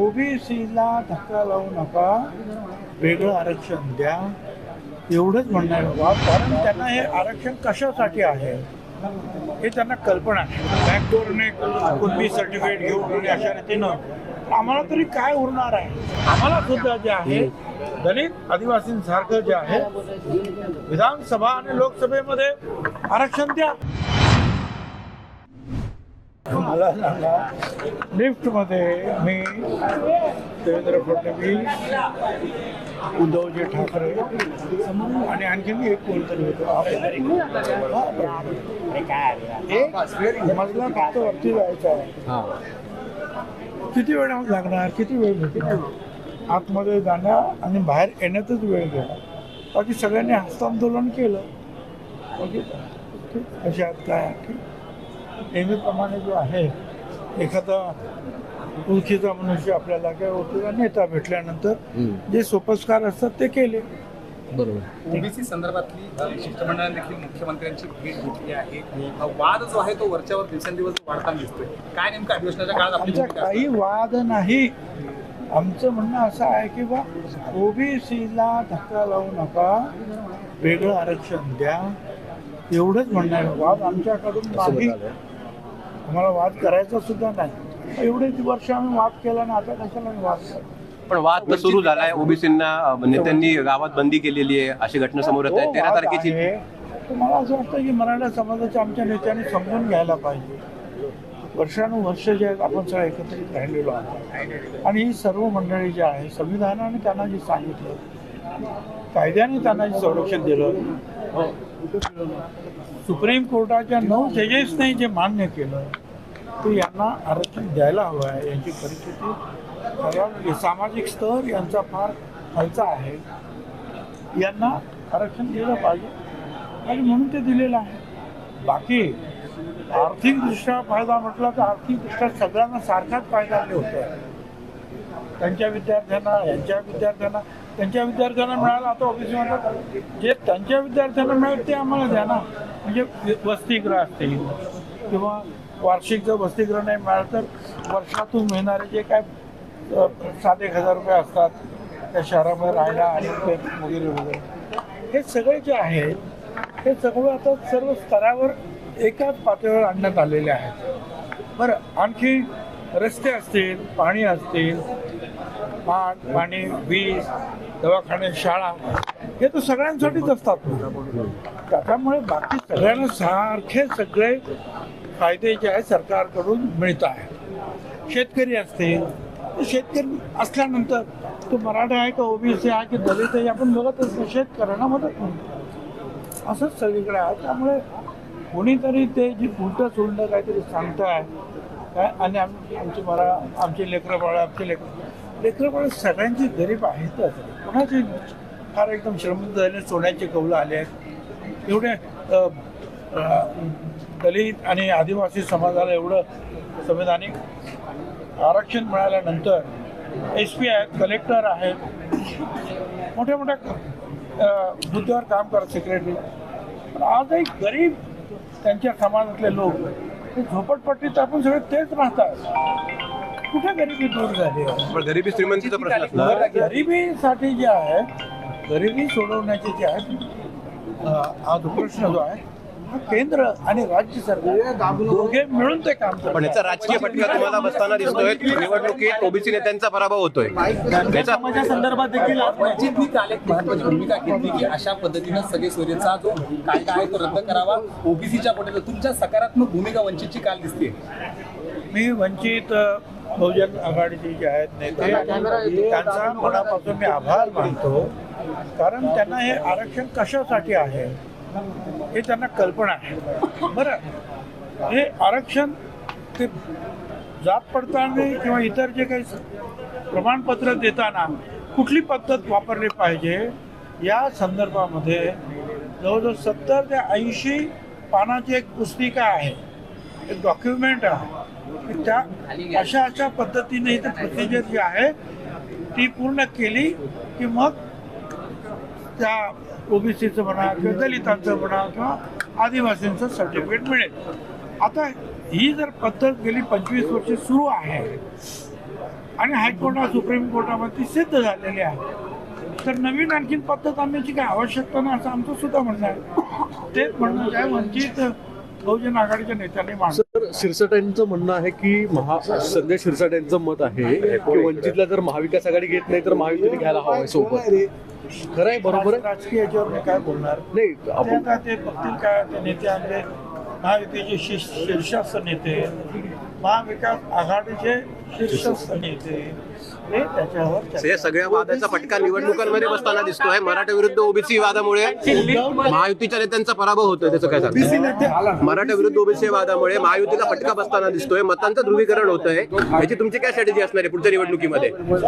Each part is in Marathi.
ओबीसीला धक्का लावू नका वेगळं आरक्षण द्या. एवढंच म्हणणार बाबा कारण त्यांना हे आरक्षण कशासाठी आहे? हे त्यांना कल्पना आहे. बॅकडोरने कुणबी सर्टिफिकेट घेऊन आणि अशा रीतीनं. आम्हाला तरी काय उरणार आहे? आम्हाला सुद्धा जे आहे दलित आदिवासींसारखं जे आहे विधानसभा आणि लोकसभेमध्ये आरक्षण द्या. मला सांगा लिफ्टमध्ये मी देवेंद्र फडणवीस उद्धवजी ठाकरे आणि आणखी एक कोणतरी होतो. मजला फक्त वरती जायचा आहे. किती वेळ लागणार? किती वेळ भेटेल आतमध्ये जाणार आणि बाहेर येण्यातच वेळ गेला बाकी सगळ्यांनी हस्तांदोलन केलं. बाकी ठीक, कशात काय ठीक नेहमीप्रमाणे जो आहे एखादा ओळखीचा मनुष्य आपल्याला किंवा ओळखीचा नेता भेटल्यानंतर जे सोपस्कार असतात ते केले. बरोबर. ओबीसी संदर्भातली शिष्टमंडळाने देखील मुख्यमंत्र्यांची भेट घेतली आहे. वाद जो आहे तो वरच्यावर दिवसेंदिवस वाढताना दिसतोय. काय नेमकं अधिवेशनाच्या काळात आपली आमचा काही वाद नाही. आमचं म्हणणं असं आहे की बा ओबीसीला धक्का लावू नका वेगळं आरक्षण द्या. एवढंच म्हणणं आहे. वाद आमच्याकडून नाही आम्हाला वाद करायचा सुद्धा नाही. एवढे वर्ष आम्ही वाद केला ना आता कशाला वाद करतो पण वाद तर सुरू झालाय. ओबीसींना नेत्यांनी गावात बंदी केलेली आहे अशी घटना समोर येत आहे. तेरा तारखेची मला असं वाटतं की मराठा समाजाच्या आमच्या नेत्यांनी समजून घ्यायला पाहिजे. वर्षानुवर्ष जे आहेत आपण सगळं एकत्रित राहिलेलो आहोत. आणि ही सर्व मंडळी जी आहे संविधानाने त्यांना जे सांगितलं कायद्याने त्यांना जे संरक्षण दिलं. सुप्रीम कोर्टाच्या नऊ जजेसने जे मान्य केलं ते यांना आरक्षण द्यायला हवं आहे. यांची परिस्थिती कारण म्हणजे सामाजिक स्तर यांचा फार खालचा आहे. यांना आरक्षण दिलं पाहिजे. आणि म्हणून ते दिलेलं आहे. बाकी आर्थिकदृष्ट्या फायदा म्हटला तर आर्थिकदृष्ट्या सगळ्यांना सारखाच फायदा होतो त्यांच्या विद्यार्थ्यांना यांच्या विद्यार्थ्यांना त्यांच्या विद्यार्थ्यांना मिळालं. आता ऑफिसमध्ये म्हणतात जे त्यांच्या विद्यार्थ्यांना मिळेल ते आम्हाला द्या ना. म्हणजे वसतिगृह असतील किंवा वार्षिक जर वसतिगृह नाही मिळालं तर वर्षातून मिळणारे जे काय सात एक हजार रुपये असतात त्या शहरामध्ये राहायला आणि ते वगैरे वगैरे हे सगळे जे आहे हे सगळं आता सर्व स्तरावर एकाच पातळीवर आणण्यात आलेले आहेत. बरं आणखी रस्ते असतील पाणी असतील पाट पाणी वीज दवाखाने शाळा हे तर सगळ्यांसाठीच असतात. त्याच्यामुळे बाकी सगळ्यांना सारखे सगळे फायदे जे आहे सरकारकडून मिळत आहेत शेतकरी असतील शेतकरी असल्यानंतर तो मराठा आहे का ओबीसी आहे की दलित आहे आपण बघत असतो शेतकऱ्यांना मदत मिळते असंच सगळीकडे आहे. त्यामुळे कोणीतरी ते जी उलटं सोडणं काहीतरी सांगताय काय? आणि आम आमची मरा आमची लेकरं बाळ आमचे लेकर लेकरं बाळ सगळ्यांची गरीब आहेतच. कोणाची? फार एकदम श्रमंत झाले सोन्याचे कौलं आले आहेत एवढे दलित आणि आदिवासी समाजाला एवढं संविधानिक आरक्षण मिळाल्यानंतर एस पी आहेत कलेक्टर आहेत मोठ्या मोठ्या मुद्द्यावर काम करत सेक्रेटरी पण आजही गरीब त्यांच्या समाजातले लोक हे झोपडपट्टीत आपण सगळे तेच राहतात. कुठे गरिबी दूर झाली आहे? पण गरिबी श्रीमंतीचा प्रश्न गरिबीसाठी जे आहे गरिबी सोडवण्याचे जे आहे हा जो प्रश्न जो आहे केंद्र आणि राज्य सरकार दोघे मिळून ते काम पण याचा राजकीय फटका तुम्हाला बसताना दिसतोय. निवडणुकीत ओबीसी नेत्यांचा पराभव होतोय. समाजा संदर्भात देखील आज वंचितनी काल एक महत्वाची भूमिका घेतली की अशा पद्धतीनं सगळे सोयीचा जो कायदा आहे तो रद्द करावा. ओबीसीच्या कोट्यात तुमच्या सकारात्मक भूमिका वंचितची काल दिसते मी वंचित बहुजन आघाडीचे जे आहेत नेते त्यांचा मनापासून मी आभार मानतो. कारण त्यांना हे आरक्षण कशासाठी आहे? हे त्यांना कल्पना आहे. बरं हे आरक्षण ते जात पडताळणी किंवा इतर जे काही प्रमाणपत्र देताना कुठली पद्धत वापरली पाहिजे या संदर्भामध्ये जवळजवळ सत्तर ते ऐंशी पानाची एक पुस्तिका आहे एक डॉक्युमेंट आहे. त्या अशा अशा पद्धतीने इथे प्रोसिजर जी आहे ती पूर्ण केली की मग त्या ओबीसीचं म्हणा किंवा दलितांचं म्हणा किंवा आदिवासींचं सर्टिफिकेट मिळेल. आता ही जर पद्धत गेली पंचवीस वर्ष सुरू आहे आणि हायकोर्टात सुप्रीम कोर्टामध्ये सिद्ध झालेली आहे तर नवीन आणखीन पद्धत आणण्याची काय आवश्यकता नाही असं आमचं सुद्धा म्हणणं आहे. तेच म्हणणं काय वंचित बहुजन आघाडीच्या नेत्यांनी मांडलं सर शिरसाट म्हणणं आहे की महा संजय शिरसाट यांचं मत आहे की वंचितला जर महाविकास आघाडी घेत नाही तर महायुतीने घ्यायला हवंय सोबत खरं आहे बरोबर आहे राजकीय याच्यावर मी काय बोलणार नाही आपण ते बघतील काय ते नेते आपले महायुतीचे शीर्ष शीर्षस्थ नेते महाविकास आघाडीचे हे सगळ्या वादाचा फटका निवडणुकांमध्ये बसताना दिसतोय. मराठा विरुद्ध ओबीसी वादामुळे महायुतीच्या नेत्यांचा पराभव होतोय त्याचं काय सांगतो मराठा विरुद्ध ओबीसी वादामुळे महायुतीला फटका बसताना दिसतोय. मतांचं ध्रुवीकरण होतंय. याची तुमची काय स्ट्रॅटेजी असणार आहे पुढच्या निवडणुकीमध्ये? आहे.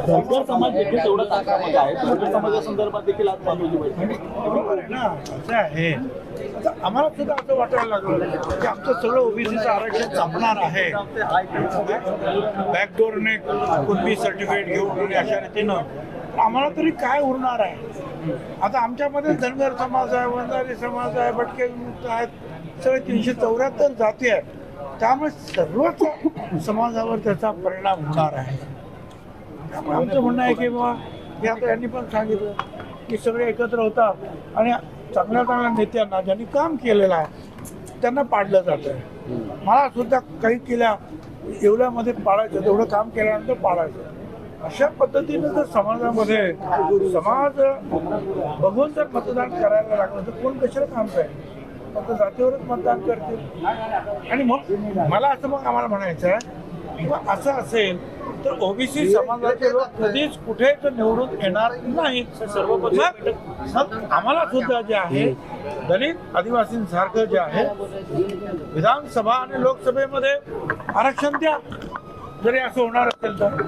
आहे. आहे. आम्हाला सुद्धा असं वाटायला लागलं की आमचं सगळं ओबीसीचं आरक्षण संपणार आहे. बॅकडोरने कुणबी सर्टिफिकेट घेऊन आणि अशा रीतीनं आम्हाला तरी काय उरणार आहे? आता आमच्यामध्ये धनगर समाज आहे वंजारी समाज आहे भटके आहेत सगळे तीनशे चौऱ्याहत्तर जाती आहेत. त्यामुळे सर्वच समाजावर त्याचा परिणाम होणार आहे. त्यामुळे आमचं म्हणणं आहे की बाबा हे आता यांनी पण सांगितलं की सगळे एकत्र होतात आणि चांगल्या चांगल्या नेत्यांना ज्यांनी काम केलेलं आहे त्यांना पाडलं जातं मला सुद्धा काही केल्या एवढ्यामध्ये पाळायचं तेवढं काम केल्यानंतर पाळायचं. अशा पद्धतीनं जर समाजामध्ये समाज बघून जर मतदान करायला लागलं तर कोण कशाला काम करेल? फक्त जातीवरच मतदान करतील. आणि मग मला असं मग आम्हाला म्हणायचं आहे असं असेल तर ओबीसी समाजाचे लोक कधीच कुठेच निवडून येणार नाहीत सर्व मग आम्हाला सुद्धा जे आहे दलित आदिवासींसारखं जे आहे विधानसभा आणि लोकसभेमध्ये आरक्षण द्या. जरी असं होणार असेल तर.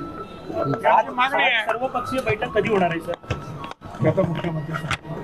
मागणी आहे. सर्वपक्षीय बैठक कधी होणार आहे सर? मुख्यमंत्री.